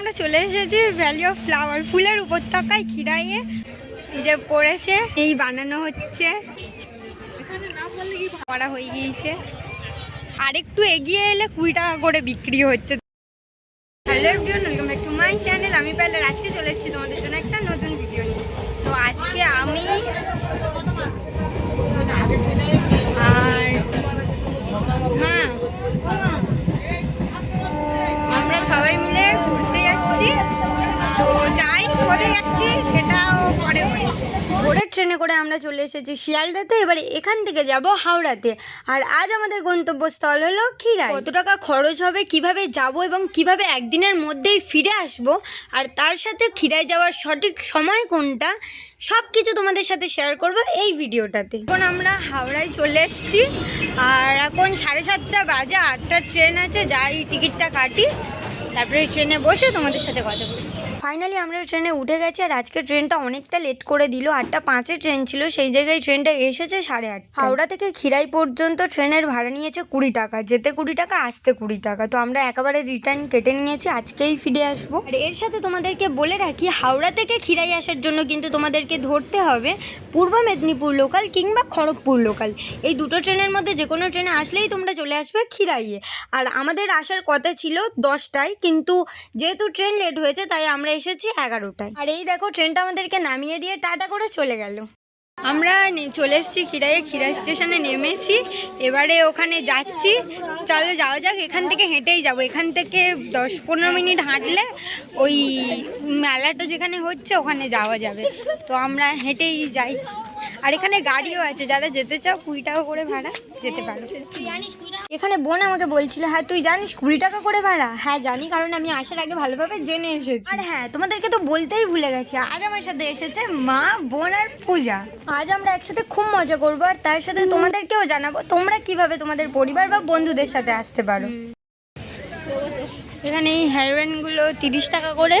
আমরা চলে এসেছি ভ্যালি অফ ফ্লাওয়ার ফুলের উপত্যকায় খিরাইয়ে। যে পড়েছে, এই বানানো হচ্ছে। করা হয়ে গিয়েছে। আর একটু এগিয়ে এলে কুড়ি টাকা করে বিক্রি হচ্ছে। মাই চ্যানেল আমি পেলে আজকে চলে এসেছি তোমাদের জন্য একটা নতুন ভিডিও নিয়ে। তো আজকে আমি আর মা, আমরা সবাই যাচ্ছি সেটাও পরে ভোরের ট্রেনে করে আমরা চলে এসেছি শিয়ালদাতে এবারে এখান থেকে যাব হাওড়াতে। আর আজ আমাদের গন্তব্যস্থল হলো খিরাই কত টাকা খরচ হবে কীভাবে যাব এবং কীভাবে একদিনের মধ্যেই ফিরে আসব আর তার সাথে খিরাই যাওয়ার সঠিক সময় কোনটা সব কিছু তোমাদের সাথে শেয়ার করব এই ভিডিওটাতে। এখন আমরা হাওড়ায় চলে এসেছি আর এখন সাড়ে সাতটা বাজে আটটার ট্রেন আছে যাই টিকিটটা কাটি তারপরে ট্রেনে বসে তোমাদের সাথে কথা বলছি। ফাইনালি আমরা ট্রেনে উঠে গেছি আর আজকে ট্রেনটা অনেকটা লেট করে দিল। আটটা পাঁচে ট্রেন ছিল, সেই জায়গায় ট্রেনটা এসেছে সাড়ে আট হাওড়া থেকে খিরাই পর্যন্ত ট্রেনের ভাড়া নিয়েছে কুড়ি টাকা। যেতে কুড়ি টাকা, আসতে কুড়ি টাকা। তো আমরা একেবারে রিটার্ন কেটে নিয়েছি, আজকেই ফিরে আসব। আর এর সাথে তোমাদেরকে বলে রাখি, হাওড়া থেকে খিরাই আসার জন্য কিন্তু তোমাদেরকে ধরতে হবে পূর্ব মেদিনীপুর লোকাল কিংবা খড়গপুর লোকাল এই দুটো ট্রেনের মধ্যে যে কোনো ট্রেনে আসলেই তোমরা চলে আসবে খিরাইয়ে। আর আমাদের আসার কথা ছিল দশটায়, কিন্তু যেহেতু ট্রেন লেট হয়েছে, তাই আমরা এসেছি এগারোটায়। আর এই দেখো ট্রেনটা আমাদেরকে নামিয়ে দিয়ে টাটা করে চলে গেল। আমরা চলে এসেছি খিরাইয়ে খিরাই স্টেশনে নেমেছি। এবারে ওখানে যাচ্ছি। চলো যাওয়া যাক এখান থেকে হেঁটেই যাব। এখান থেকে দশ পনেরো মিনিট হাঁটলে ওই মেলাটা যেখানে হচ্ছে ওখানে যাওয়া যাবে। তো আমরা হেঁটেই যাই। আর এখানে গাড়িও আছে যারা যেতে চাও কুড়ি টাকা করে ভাড়া যেতে পারো। এখানে বোন আমাকে বলছিল হ্যাঁ তুই জানিস কুড়ি টাকা করে ভাড়া? হ্যাঁ জানি কারণ আমি আসার আগে ভালোভাবে জেনে এসেছি। আর হ্যাঁ তোমাদেরকে তো বলতেই ভুলে গেছি আজ আমার সাথে এসেছে মা বোন আর পূজা। আজ আমরা একসাথে খুব মজা করব আর তার সাথে তোমাদেরকেও জানাব তোমরা কীভাবে তোমাদের পরিবার বা বন্ধুদের সাথে আসতে পারো। এখানে এই হেয়ারব্যান্ডগুলো তিরিশ টাকা করে।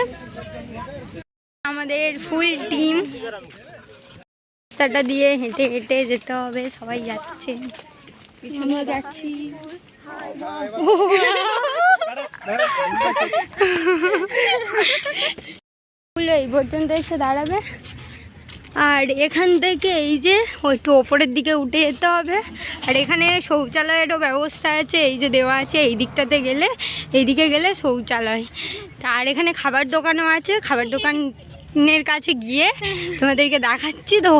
আমাদের ফুল টিম। রাস্তাটা দিয়ে হেঁটে হেঁটে যেতে হবে সবাই যাচ্ছে। যাচ্ছি। এই পর্যন্ত এসে দাঁড়াবে। আর এখান থেকে এই যে একটু ওপরের দিকে উঠে যেতে হবে। আর এখানে শৌচালয়েরও ব্যবস্থা আছে এই যে দেওয়া আছে এই দিকটাতে গেলে এই দিকে গেলে শৌচালয়। তা আর এখানে খাবার দোকানও আছে খাবার দোকানের কাছে গিয়ে তোমাদেরকে দেখাচ্ছি তো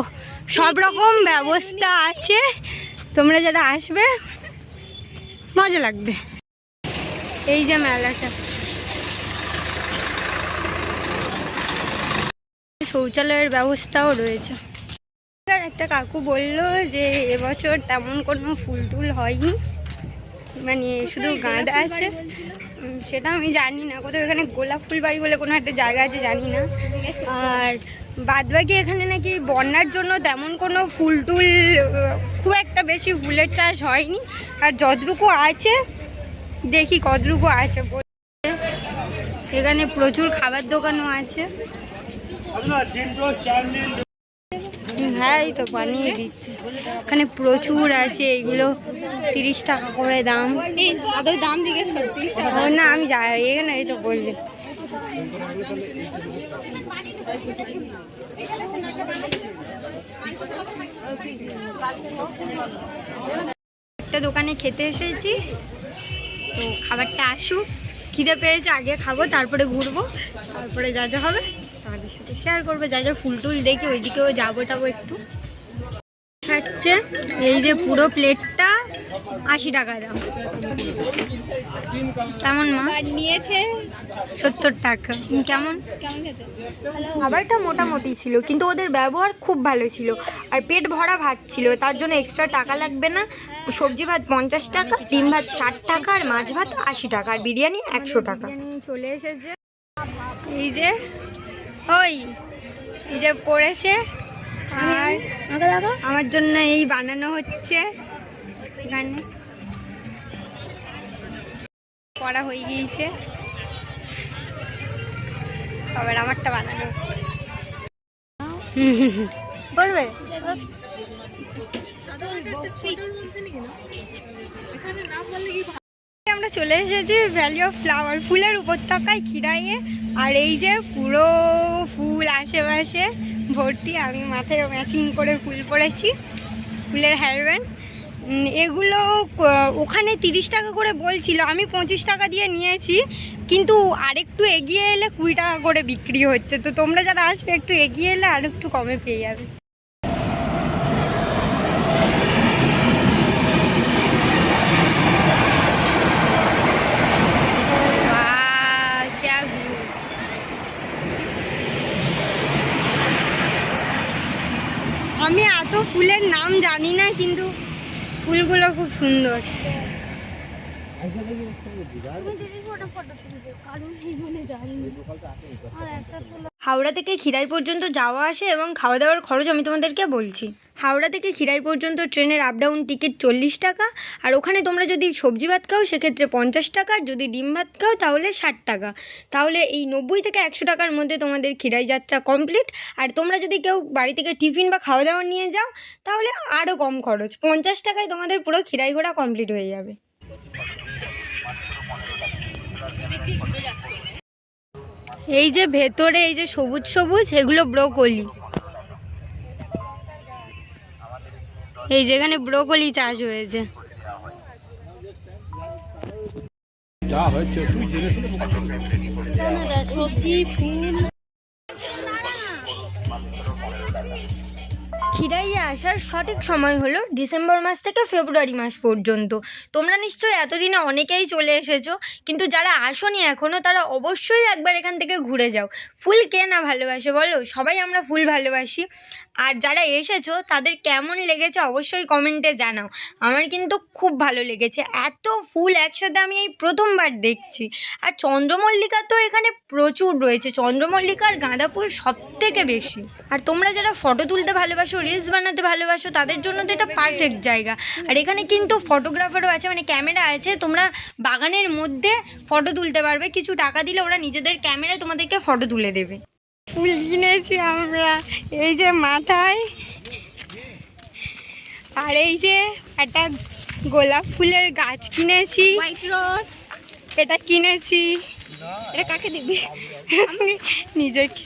সব রকম ব্যবস্থা আছে। তোমরা যারা আসবে মজা লাগবে। এই যে মেলাটা। শৌচালয়ের ব্যবস্থাও রয়েছে। আর একটা কাকু বলল যে এবছর তেমন কোনো ফুল টুল হয়নি। মানে শুধু গাঁদা আছে। সেটা আমি জানি না। কোথাও এখানে গোলাপ ফুল বাড়ি বলে কোনো একটা জায়গা আছে জানি না। আর বাদবাকি এখানে নাকি বন্যার জন্য তেমন কোনো ফুল টুল খুব একটা বেশি ফুলের চাষ হয়নি। আর যতটুকু আছে, দেখি কতটুকু আছে। এখানে প্রচুর খাবার দোকানও আছে। হ্যাঁ এই তো বানিয়ে দিচ্ছে। এখানে প্রচুর আছে, এইগুলো তিরিশ টাকা করে দাম। দাম জিজ্ঞেস না, আমি যাই, এখানে এই তো বললি। একটা দোকানে খেতে এসেছি। তো খাবারটা আসুক, খিদে পেয়েছে, আগে খাব, তারপরে ঘুরবো, তারপরে যা যা হবে তোমাদের সাথে শেয়ার করব। যা যা ফুল টুল দেখি ওইদিকেও যাব টাবো একটু। খাচ্ছে, এই যে পুরো প্লেটটা আশি টাকা দাম। কেমন মা? নিয়েছে। সত্তর টাকা। কেমন? কেমন খাবারটা মোটামুটি ছিল কিন্তু ওদের ব্যবহার খুব ভালো ছিল। আর পেট ভরা ভাত ছিল তার জন্য এক্সট্রা টাকা লাগবে না। সবজি ভাত পঞ্চাশ টাকা ডিম ভাত ষাট টাকা আর মাছ ভাত আশি টাকা আর বিরিয়ানি একশো টাকা। চলে এসেছে। এই যে ওই এই যে পড়েছে। আর আমার জন্য এই বানানো হচ্ছে। এখানে। করা হয়ে গিয়েছে। আবার আমারটা বানানো হচ্ছে। করবে আমরা চলে এসেছি ভ্যালি অফ ফ্লাওয়ার ফুলের উপত্যকায় খিরাইয়ে। আর এই যে পুরো ফুল আশেপাশে ভর্তি, আমি মাথায় ম্যাচিং করে ফুল পরেছি ফুলের হেয়ারব্যান্ড এগুলো ওখানে তিরিশ টাকা করে বলছিল আমি পঁচিশ টাকা দিয়ে নিয়েছি কিন্তু আরেকটু এগিয়ে এলে কুড়ি টাকা করে বিক্রি হচ্ছে। তো তোমরা যারা আসবে একটু এগিয়ে এলে আর একটু কমে পেয়ে যাবে। আমি এত ফুলের নাম জানি না কিন্তু ফুলগুলো খুব সুন্দর। হাওড়া থেকে খিরাই পর্যন্ত যাওয়া আসে এবং খাওয়া দাওয়ার খরচ আমি তোমাদেরকে বলছি। হাওড়া থেকে খিরাই পর্যন্ত ট্রেনের আপ ডাউন টিকিট চল্লিশ টাকা, আর ওখানে তোমরা যদি সবজি ভাত খাও সেক্ষেত্রে পঞ্চাশ টাকা, আর যদি ডিম ভাত খাও তাহলে ষাট টাকা। তাহলে এই নব্বই থেকে একশো টাকার মধ্যে তোমাদের খিরাই যাত্রা কমপ্লিট আর তোমরা যদি কেউ বাড়ি থেকে টিফিন বা খাওয়া দাওয়া নিয়ে যাও, তাহলে আরও কম খরচ। পঞ্চাশ টাকায় তোমাদের পুরো খিরাই ঘোরা কমপ্লিট হয়ে যাবে। এই যে ভেতরে এই যে সবুজ সবুজ এগুলো ব্রোকলি। এই যেখানে ব্রোকলি চাষ হয়েছে। সবজি ফুল। আসার সঠিক সময় হলো ডিসেম্বর মাস থেকে ফেব্রুয়ারি মাস পর্যন্ত। তোমরা নিশ্চয়ই এতদিনে অনেকেই চলে এসেছ, কিন্তু যারা আসনি এখনও তারা অবশ্যই একবার এখান থেকে ঘুরে যাও। ফুল কে না ভালোবাসে বলো? সবাই আমরা ফুল ভালোবাসি। আর যারা এসেছ, তাদের কেমন লেগেছে অবশ্যই কমেন্টে জানাও। আমার কিন্তু খুব ভালো লেগেছে। এত ফুল একসাথে আমি এই প্রথমবার দেখছি। আর চন্দ্রমল্লিকা তো এখানে প্রচুর রয়েছে। চন্দ্রমল্লিকা আর গাঁদা ফুল সব থেকে বেশি। আর তোমরা যারা ফটো তুলতে ভালোবাসো রিলস বানাতে ভালোবাসো, তাদের জন্য তো এটা পারফেক্ট জায়গা। আর এখানে কিন্তু ফটোগ্রাফারও আছে মানে ক্যামেরা আছে। তোমরা বাগানের মধ্যে ফটো তুলতে পারবে। কিছু টাকা দিলে ওরা নিজেদের ক্যামেরায় তোমাদেরকে ফটো তুলে দেবে। ফুল কিনেছি আমরা। এই যে মাথায় আর এই যে একটা গোলাপ ফুলের গাছ কিনেছি। হোয়াইট রোজ এটা কিনেছি। এটা কাকে দিবি? নিজেকে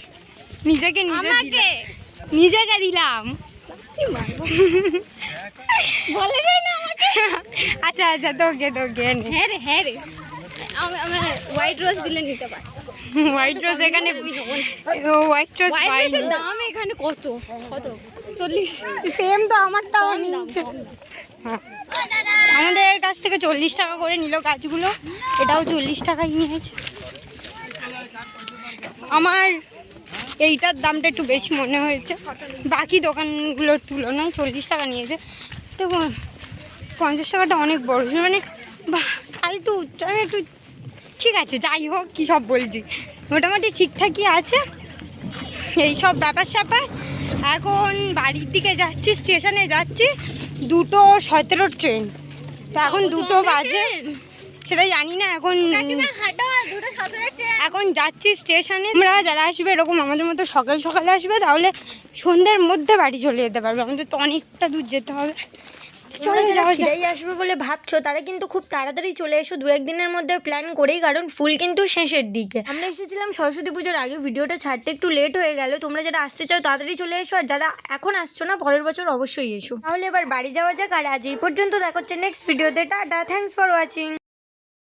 নিজেকে নিজে আমাকে। নিজেকে দিলাম। বলে যায় না আমাকে। আচ্ছা আচ্ছা তোকে তোকে হ্যাঁ রে হ্যাঁ রে। হোয়াইট রোজ দিলে নিতে পারি। হোয়াইট রোজ এখানে হোয়াইট রোজ হোয়াইট রোজের দাম এখানে কত? কত? চল্লিশ। সেম তো কম দাম। হ্যাঁ। আমাদের কাছ থেকে চল্লিশ টাকা করে নিল গাছগুলো। এটাও চল্লিশ টাকাই নিয়েছে। আমার এইটার দামটা একটু বেশি মনে হয়েছে। বাকি দোকানগুলোর তুলনায় চল্লিশ টাকা নিয়েছে। তো পঞ্চাশ টাকাটা অনেক বড়। মানে একটু আমি একটু ঠিক আছে যাই হোক কী সব বলছি। মোটামুটি ঠিকঠাকই আছে। এই সব ব্যাপার স্যাপার। এখন বাড়ির দিকে যাচ্ছি স্টেশনে যাচ্ছি। দুটো সতেরো ট্রেন। তো এখন দুটো বাজে। সেটা জানি না এখন এখন যাচ্ছি স্টেশনে। আমরা যারা আসবে এরকম আমাদের মতো সকাল সকালে আসবে তাহলে সন্ধ্যের মধ্যে বাড়ি চলে যেতে পারবে। আমাদের তো অনেকটা দূর যেতে হবে। চলে যারা খিরাই আসবে বলে ভাবছ তারা কিন্তু খুব তাড়াতাড়ি চলে এসো দু একদিনের মধ্যে প্ল্যান করেই কারণ ফুল কিন্তু শেষের দিকে। আমরা এসেছিলাম সরস্বতী পুজোর আগে ভিডিওটা ছাড়তে একটু লেট হয়ে গেল। তোমরা যারা আসতে চাও তাড়াতাড়ি চলে এসো আর যারা এখন আসছো না পরের বছর অবশ্যই এসো। তাহলে এবার বাড়ি যাওয়া যাক আর আজ এই পর্যন্ত দেখা হচ্ছে নেক্সট ভিডিওতে টাটা থ্যাংকস ফর ওয়াচিং